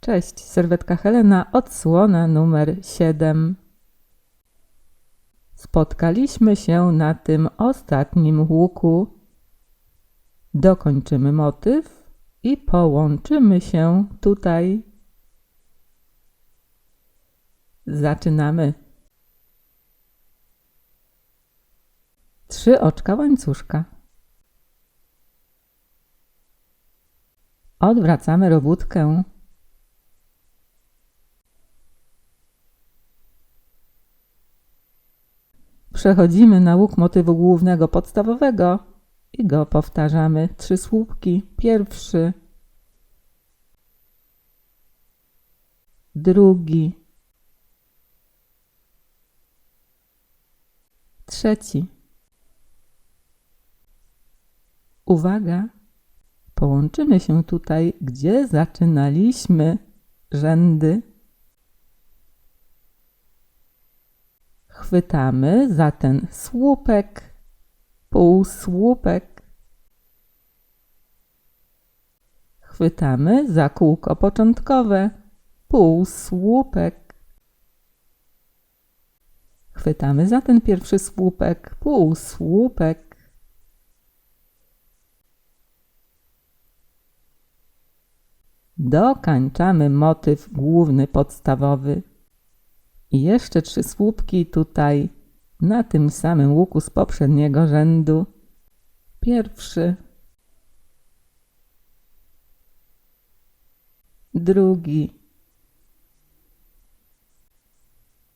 Cześć, serwetka Helena, odsłona numer 7. Spotkaliśmy się na tym ostatnim łuku. Dokończymy motyw i połączymy się tutaj. Zaczynamy. Trzy oczka łańcuszka. Odwracamy robótkę. Przechodzimy na łuk motywu głównego podstawowego i go powtarzamy. Trzy słupki. Pierwszy, drugi, trzeci. Uwaga, połączymy się tutaj, gdzie zaczynaliśmy rzędy. Chwytamy za ten słupek, półsłupek. Chwytamy za kółko początkowe, półsłupek. Chwytamy za ten pierwszy słupek, półsłupek. Dokańczamy motyw główny podstawowy. I jeszcze trzy słupki tutaj na tym samym łuku z poprzedniego rzędu. Pierwszy, drugi,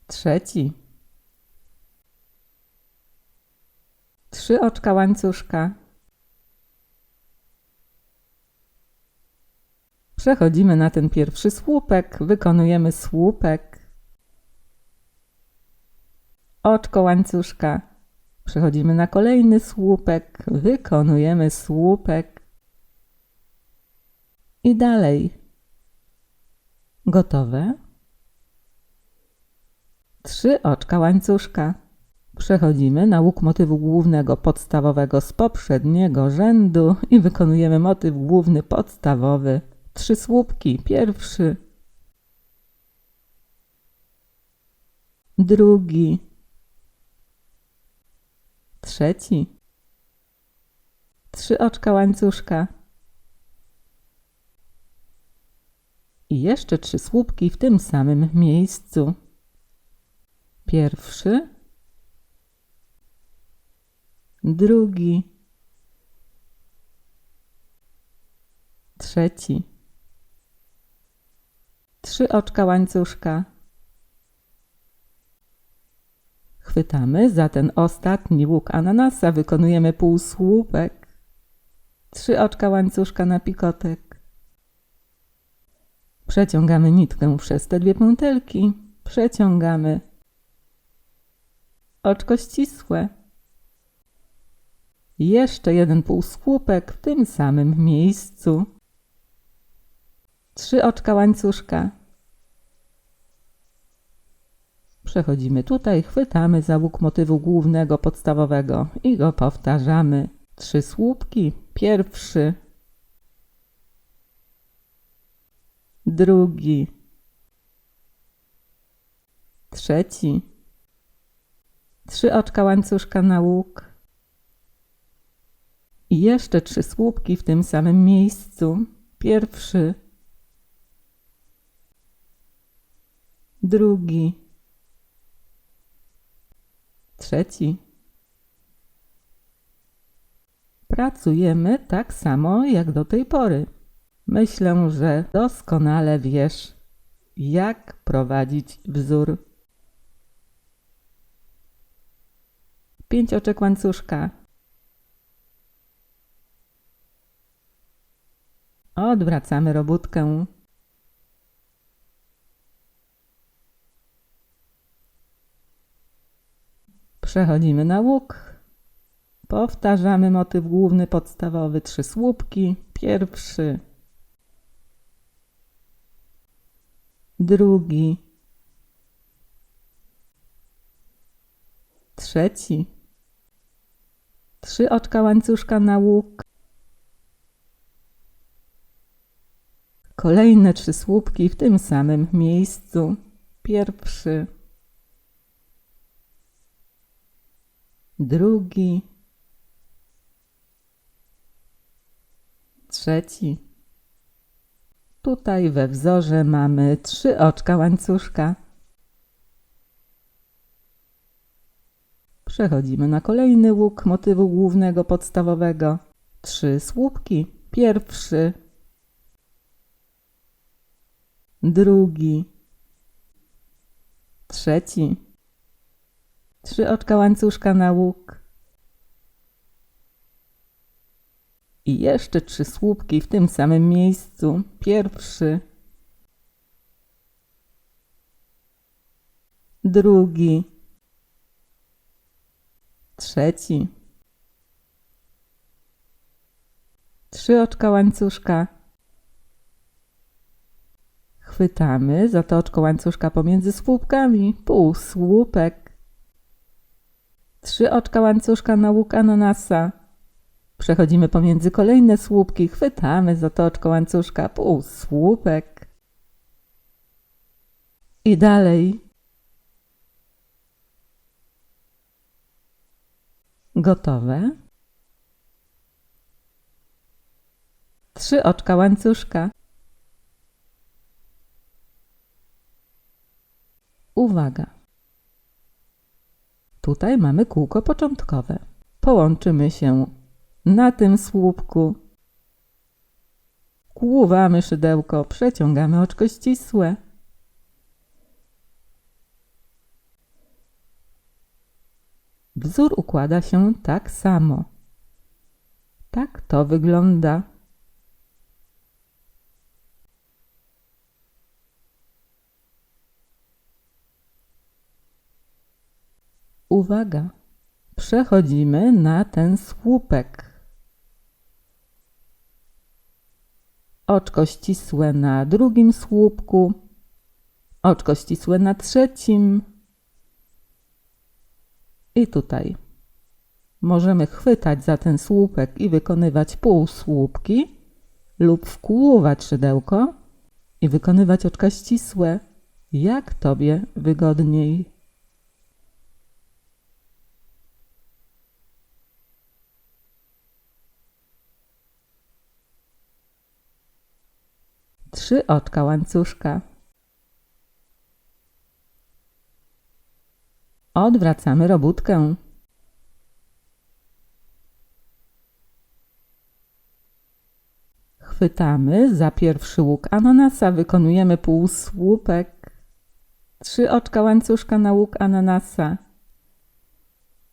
trzeci. Trzy oczka łańcuszka. Przechodzimy na ten pierwszy słupek, wykonujemy słupek, oczko łańcuszka. Przechodzimy na kolejny słupek, wykonujemy słupek i dalej. Gotowe? Trzy oczka łańcuszka. Przechodzimy na łuk motywu głównego podstawowego z poprzedniego rzędu i wykonujemy motyw główny podstawowy. Trzy słupki. Pierwszy, drugi, trzeci. Trzy oczka łańcuszka. I jeszcze trzy słupki w tym samym miejscu. Pierwszy, drugi, trzeci. Trzy oczka łańcuszka. Chwytamy za ten ostatni łuk ananasa, wykonujemy półsłupek. Trzy oczka łańcuszka na pikotek. Przeciągamy nitkę przez te dwie pętelki. Przeciągamy. Oczko ścisłe. Jeszcze jeden półsłupek w tym samym miejscu. Trzy oczka łańcuszka. Przechodzimy tutaj, chwytamy za łuk motywu głównego podstawowego i go powtarzamy. Trzy słupki. Pierwszy, drugi, trzeci. Trzy oczka łańcuszka na łuk. I jeszcze trzy słupki w tym samym miejscu. Pierwszy, drugi, trzeci. Pracujemy tak samo jak do tej pory. Myślę, że doskonale wiesz, jak prowadzić wzór. Pięć oczek łańcuszka. Odwracamy robótkę. Przechodzimy na łuk. Powtarzamy motyw główny podstawowy, trzy słupki. Pierwszy, drugi, trzeci. Trzy oczka łańcuszka na łuk. Kolejne trzy słupki w tym samym miejscu. Pierwszy, drugi, trzeci. Tutaj we wzorze mamy trzy oczka łańcuszka. Przechodzimy na kolejny łuk motywu głównego podstawowego. Trzy słupki. Pierwszy, drugi, trzeci. Trzy oczka łańcuszka na łuk. I jeszcze trzy słupki w tym samym miejscu. Pierwszy, drugi, trzeci. Trzy oczka łańcuszka. Chwytamy za to oczko łańcuszka pomiędzy słupkami. Pół słupek. Trzy oczka łańcuszka na łuk ananasa. Przechodzimy pomiędzy kolejne słupki. Chwytamy za to oczko łańcuszka. Pół słupek. I dalej. Gotowe. Trzy oczka łańcuszka. Uwaga. Tutaj mamy kółko początkowe. Połączymy się na tym słupku. Kłuwamy szydełko, przeciągamy oczko ścisłe. Wzór układa się tak samo. Tak to wygląda. Uwaga! Przechodzimy na ten słupek. Oczko ścisłe na drugim słupku, oczko ścisłe na trzecim. I tutaj możemy chwytać za ten słupek i wykonywać półsłupki lub wkłuwać szydełko i wykonywać oczka ścisłe, jak Tobie wygodniej. Trzy oczka łańcuszka. Odwracamy robótkę. Chwytamy za pierwszy łuk ananasa, wykonujemy półsłupek. Trzy oczka łańcuszka na łuk ananasa.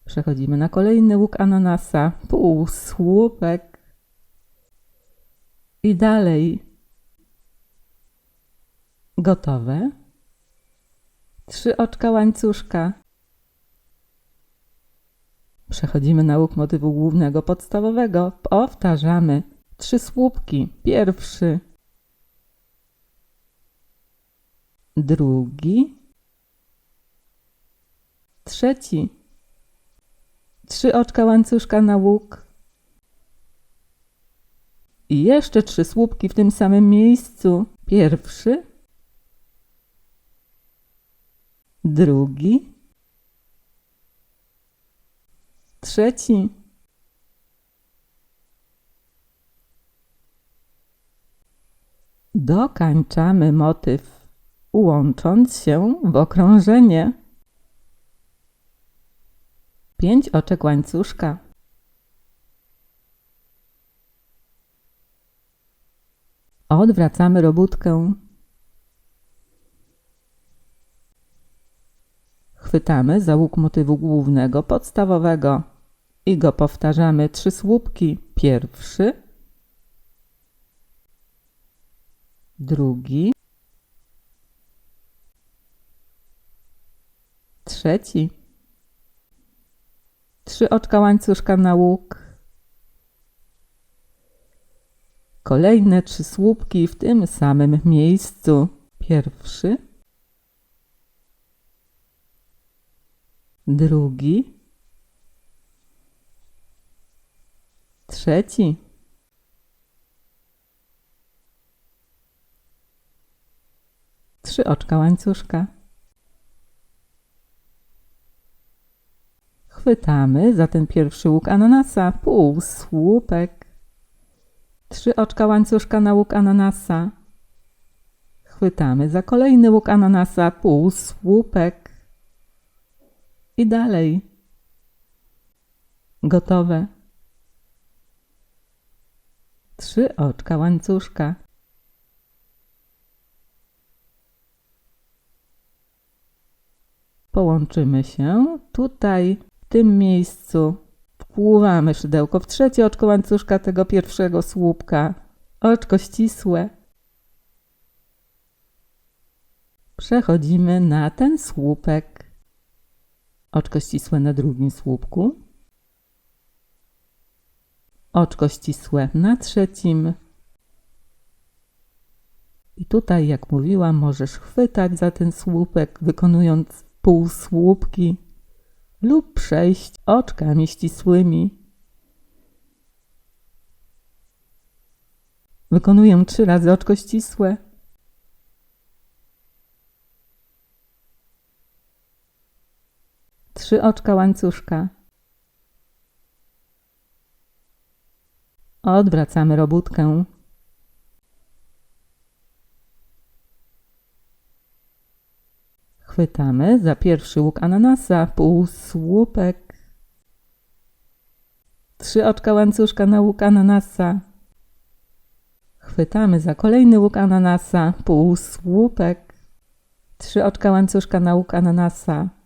Przechodzimy na kolejny łuk ananasa, półsłupek. I dalej. Gotowe. Trzy oczka łańcuszka. Przechodzimy na łuk motywu głównego podstawowego. Powtarzamy. Trzy słupki. Pierwszy. Drugi. Trzeci. Trzy oczka łańcuszka na łuk. I jeszcze trzy słupki w tym samym miejscu. Pierwszy. Drugi. Trzeci. Dokańczamy motyw, łącząc się w okrążenie. Pięć oczek łańcuszka. Odwracamy robótkę. Chwytamy za łuk motywu głównego, podstawowego i go powtarzamy trzy słupki. Pierwszy, drugi, trzeci. Trzy oczka łańcuszka na łuk. Kolejne trzy słupki w tym samym miejscu. Pierwszy, drugi, trzeci. trzy oczka łańcuszka. Chwytamy za ten pierwszy łuk ananasa pół słupek. Trzy oczka łańcuszka na łuk ananasa. Chwytamy za kolejny łuk ananasa pół słupek. I dalej. Gotowe. Trzy oczka łańcuszka. Połączymy się tutaj, w tym miejscu. Wpływamy szydełko w trzecie oczko łańcuszka tego pierwszego słupka. Oczko ścisłe. Przechodzimy na ten słupek. Oczko ścisłe na drugim słupku. Oczko ścisłe na trzecim. I tutaj, jak mówiłam, możesz chwytać za ten słupek, wykonując półsłupki lub przejść oczkami ścisłymi. Wykonuję trzy razy oczko ścisłe. Trzy oczka łańcuszka. Odwracamy robótkę. Chwytamy za pierwszy łuk ananasa, półsłupek. Trzy oczka łańcuszka na łuk ananasa. Chwytamy za kolejny łuk ananasa, półsłupek. Trzy oczka łańcuszka na łuk ananasa.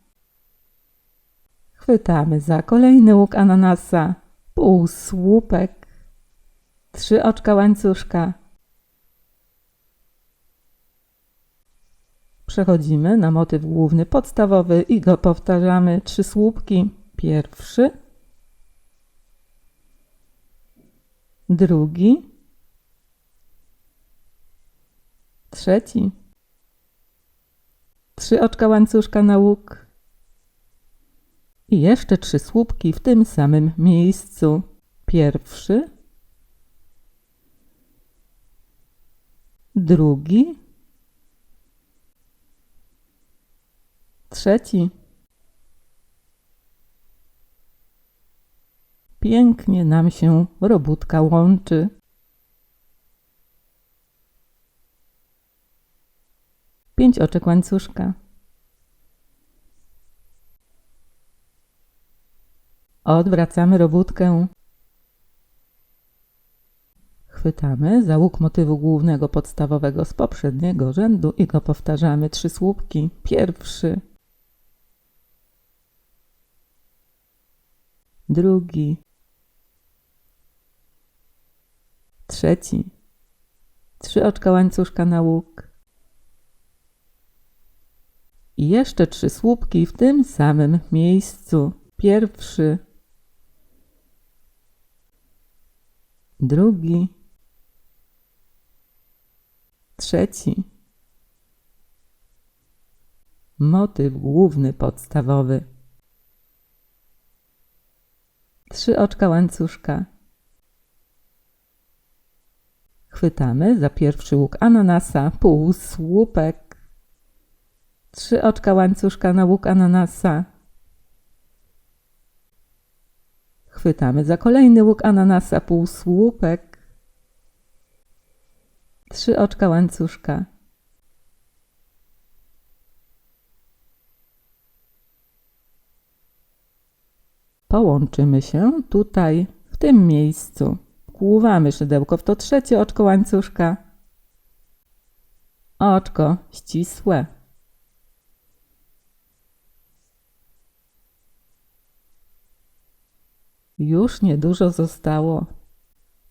Chwytamy za kolejny łuk ananasa, półsłupek. Trzy oczka łańcuszka. Przechodzimy na motyw główny podstawowy i go powtarzamy. Trzy słupki. Pierwszy, drugi, trzeci. Trzy oczka łańcuszka na łuk. I jeszcze trzy słupki w tym samym miejscu. Pierwszy, drugi, trzeci. Pięknie nam się robótka łączy. Pięć oczek łańcuszka. Odwracamy robótkę. Chwytamy za łuk motywu głównego podstawowego z poprzedniego rzędu i go powtarzamy trzy słupki. Pierwszy, drugi, trzeci. Trzy oczka łańcuszka na łuk. I jeszcze trzy słupki w tym samym miejscu. Pierwszy, drugi, trzeci. Motyw główny podstawowy. Trzy oczka łańcuszka. Chwytamy za pierwszy łuk ananasa, pół słupek. Trzy oczka łańcuszka na łuk ananasa. Chwytamy za kolejny łuk ananasa, pół słupek. Trzy oczka łańcuszka. Połączymy się tutaj, w tym miejscu. Kłuwamy szydełko w to trzecie oczko łańcuszka. Oczko ścisłe. Już niedużo zostało.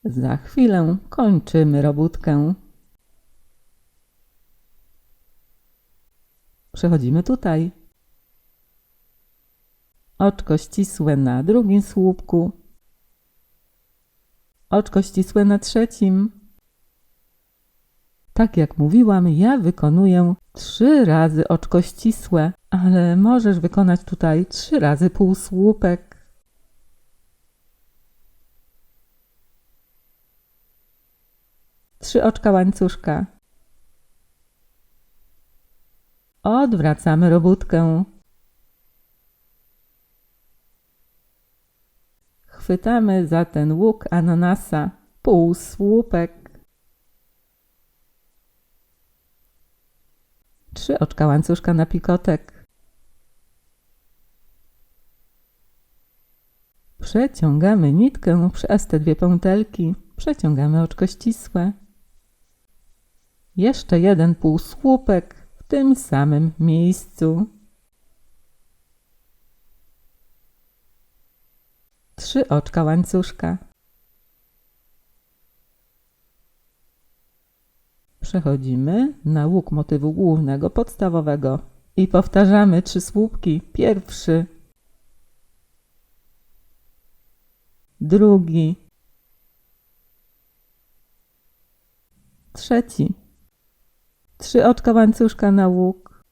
Za chwilę kończymy robótkę. Przechodzimy tutaj. Oczko ścisłe na drugim słupku. Oczko ścisłe na trzecim. Tak jak mówiłam, ja wykonuję trzy razy oczko ścisłe, ale możesz wykonać tutaj trzy razy półsłupek. Trzy oczka łańcuszka. Odwracamy robótkę. Chwytamy za ten łuk ananasa, półsłupek. Trzy oczka łańcuszka na pikotek. Przeciągamy nitkę przez te dwie pątelki. Przeciągamy oczko ścisłe. Jeszcze jeden półsłupek w tym samym miejscu. Trzy oczka łańcuszka. Przechodzimy na łuk motywu głównego, podstawowego i powtarzamy trzy słupki. Pierwszy, drugi, trzeci. Trzy oczka łańcuszka na łuk.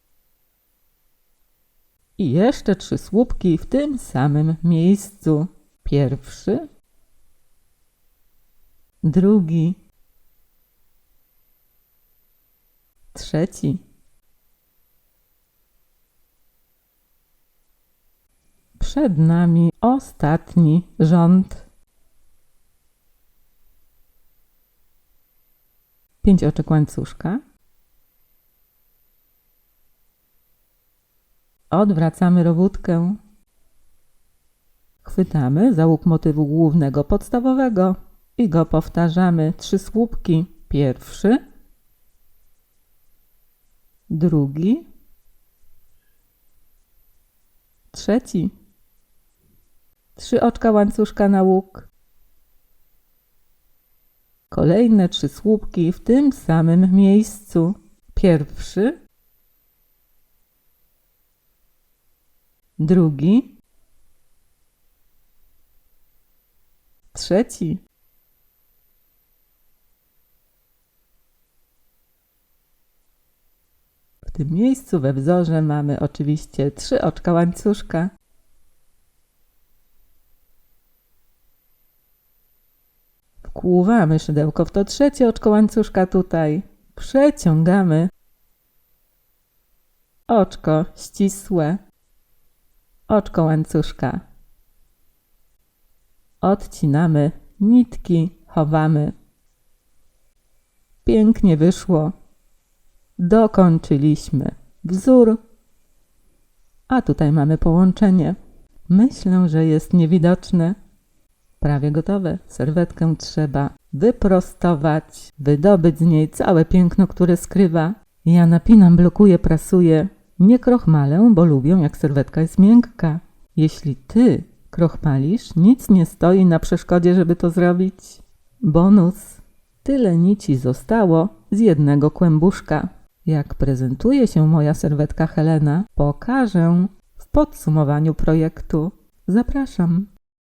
I jeszcze trzy słupki w tym samym miejscu. Pierwszy, drugi, trzeci. Przed nami ostatni rząd. Pięć oczek łańcuszka. Odwracamy robótkę. Chwytamy za łuk motywu głównego podstawowego i go powtarzamy trzy słupki. Pierwszy, drugi, trzeci. Trzy oczka łańcuszka na łuk. Kolejne trzy słupki w tym samym miejscu. Pierwszy, drugi, trzeci. W tym miejscu we wzorze mamy oczywiście trzy oczka łańcuszka. Wkłuwamy szydełko w to trzecie oczko łańcuszka tutaj. Przeciągamy oczko ścisłe, oczko łańcuszka. Odcinamy nitki, chowamy. Pięknie wyszło. Dokończyliśmy wzór. A tutaj mamy połączenie. Myślę, że jest niewidoczne. Prawie gotowe. Serwetkę trzeba wyprostować, wydobyć z niej całe piękno, które skrywa. Ja napinam, blokuję, prasuję. Nie krochmalę, bo lubię, jak serwetka jest miękka. Jeśli ty krochmalisz, nic nie stoi na przeszkodzie, żeby to zrobić. Bonus. Tyle nici zostało z jednego kłębuszka. Jak prezentuje się moja serwetka Helena, pokażę w podsumowaniu projektu. Zapraszam.